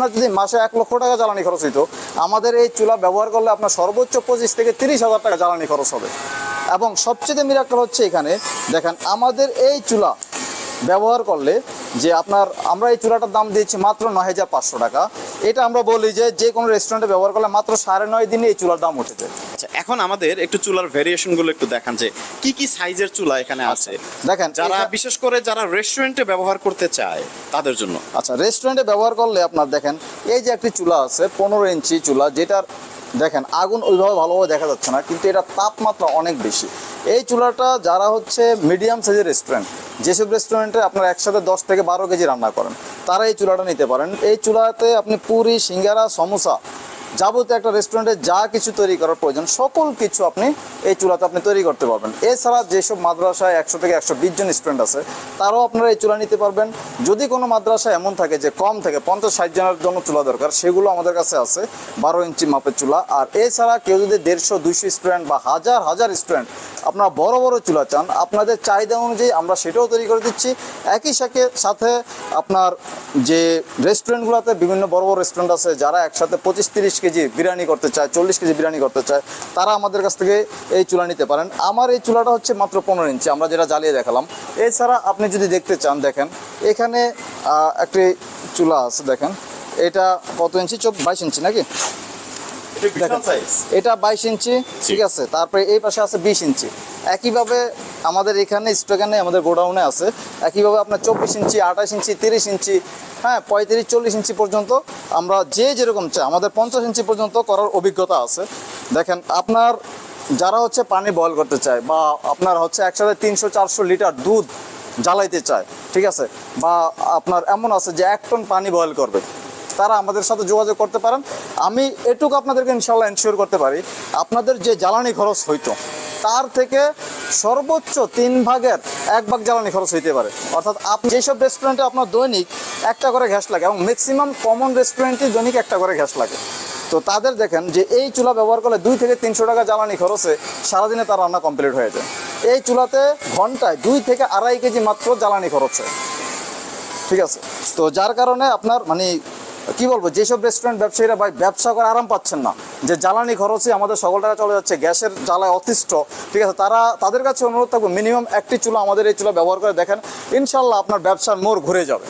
আপনার যদি মাসে এক লক্ষ টাকা জ্বালানি খরচ হইতো, আমাদের এই চুলা ব্যবহার করলে আপনার সর্বোচ্চ পঁচিশ থেকে তিরিশ হাজার টাকা জ্বালানি খরচ হবে। এবং সবচেয়ে মিরাক্কল হচ্ছে এখানে, দেখেন আমাদের এই চুলা ব্যবহার করলে যে আপনার আমরা এই চুলাটার দাম দিয়েছি মাত্র নয় হাজার পাঁচশো টাকা। এটা আমরা বলি যে যে কোনো রেস্টুরেন্টে ব্যবহার করলে মাত্র সাড়ে নয় দিনে এই চুলার দাম উঠে যায়। আচ্ছা এখন আমাদের একটু চুলার ভেরিয়েশনগুলো একটু দেখান যে কি কি সাইজের চুলা এখানে আছে? দেখেন যারা বিশেষ করে যারা রেস্টুরেন্টে ব্যবহার করতে চায় তাদের জন্য। আচ্ছা রেস্টুরেন্টে ব্যবহার করলে আপনার দেখেন এই যে একটি চুলা আছে পনেরো ইঞ্চি চুলা যেটার দেখেন আগুন ওইভাবে ভালোভাবে দেখা যাচ্ছে না কিন্তু এটা তাপমাত্রা অনেক বেশি। এই চুলাটা যারা হচ্ছে মিডিয়াম সাইজের রেস্টুরেন্ট যেসব রেস্টুরেন্টে আপনারা একসাথে দশ থেকে বারো কেজি রান্না করেন তারা এই চুলাটা নিতে পারেন। এই চুলাতে আপনি পুরি, সিঙ্গারা, সমোসা যাবতীয় একটা রেস্টুরেন্টে যা কিছু তৈরি করার প্রয়োজন, সকল কিছু আপনি এই চুলাতে আপনি তৈরি করতে পারবেন। এছাড়া যেসব মাদ্রাসায় একশো থেকে একশো বিশ জন স্টুডেন্ট আছে, তারাও আপনারা এই চুলা নিতে পারবেন। যদি কোনো মাদ্রাসা এমন থাকে যে কম থেকে, পঞ্চাশ ষাট জনের জন্য চুলা দরকার, সেগুলো আমাদের কাছে আছে, বারো ইঞ্চি মাপের চুলা। আর এছাড়া কেউ যদি দেড়শো, দুইশো স্টুডেন্ট বা হাজার হাজার স্টুডেন্ট আপনারা বড় বড় চুলা চান, আপনাদের চাহিদা অনুযায়ী আমরা সেটাও তৈরি করে দিচ্ছি। একই সাথে সাথে আপনার যে রেস্টুরেন্টগুলোতে বিভিন্ন বড় বড় রেস্টুরেন্ট আছে, যারা একসাথে পঁচিশ তিরিশ কেজি বিরিয়ানি করতে চায়, চল্লিশ কেজি বিরিয়ানি করতে চায়, তারা আমাদের কাছ থেকে এই চুলা নিতে পারেন। আমার এই চুলাটা হচ্ছে মাত্র পনেরো ইঞ্চি, আমরা যেটা জ্বালিয়ে দেখালাম। এছাড়া আপনি যদি দেখতে চান, দেখেন, এখানে একটি চুলা আছে, দেখেন। এটা কত ইঞ্চি? চোখ বাইশ ইঞ্চি নাকি? এটা বাইশ ইঞ্চি ঠিক আছে। তারপরে এই পাশে আছে বিশ ইঞ্চি। একইভাবে আমাদের এখানে স্টোকানে আমাদের গোডাউনে আছে। একইভাবে আপনার চব্বিশ ইঞ্চি আঠাশ ইঞ্চি তিরিশ ইঞ্চি হ্যাঁ পঁয়ত্রিশ চল্লিশ ইঞ্চি পর্যন্ত আমরা যে যেরকম চাই আমাদের পঞ্চাশ ইঞ্চি পর্যন্ত করার অভিজ্ঞতা আছে। দেখেন আপনার যারা হচ্ছে পানি বয়ল করতে চায় বা আপনার হচ্ছে একসাথে তিনশো চারশো লিটার দুধ জ্বালাইতে চায় ঠিক আছে? বা আপনার এমন আছে যে এক টন পানি বয়ল করবে। তারা আমাদের সাথে যোগাযোগ করতে পারেন। আমি এটুকু আপনাদেরকে ইনশাল্লাহ এনশিওর করতে পারি, আপনাদের যে জ্বালানি খরচ হইতো, তার থেকে সর্বোচ্চ তিন ভাগের এক ভাগ জ্বালানি খরচ হইতে পারে। অর্থাৎ আপনি যেসব রেস্টুরেন্টে আপনার দৈনিক একটা করে গ্যাস লাগে এবং ম্যাক্সিমাম কমন রেস্টুরেন্টে দৈনিক একটা করে গ্যাস লাগে। তো তাদের দেখেন যে এই চুলা ব্যবহার করলে দুই থেকে তিনশো টাকা জ্বালানি খরচে সারাদিনে তার রান্না কমপ্লিট হয়ে যায়। এই চুলাতে ঘন্টায় দুই থেকে আড়াই কেজি মাত্র জ্বালানি খরচ হয়। ঠিক আছে? তো যার কারণে আপনার মানে কি বলব, যেসব রেস্টুরেন্ট ব্যবসায়ীরা ভাই ব্যবসা করে আরাম পাচ্ছেন না, যে জ্বালানি খরচে আমাদের সকল টাকা চলে যাচ্ছে, গ্যাসের জ্বালায় অতিষ্ঠ, ঠিক আছে, তারা, তাদের কাছে অনুরোধ থাকব মিনিমাম একটি চুলা আমাদের এই চুলা ব্যবহার করে দেখেন ইনশাল্লাহ আপনার ব্যবসার মোড় ঘুরে যাবে।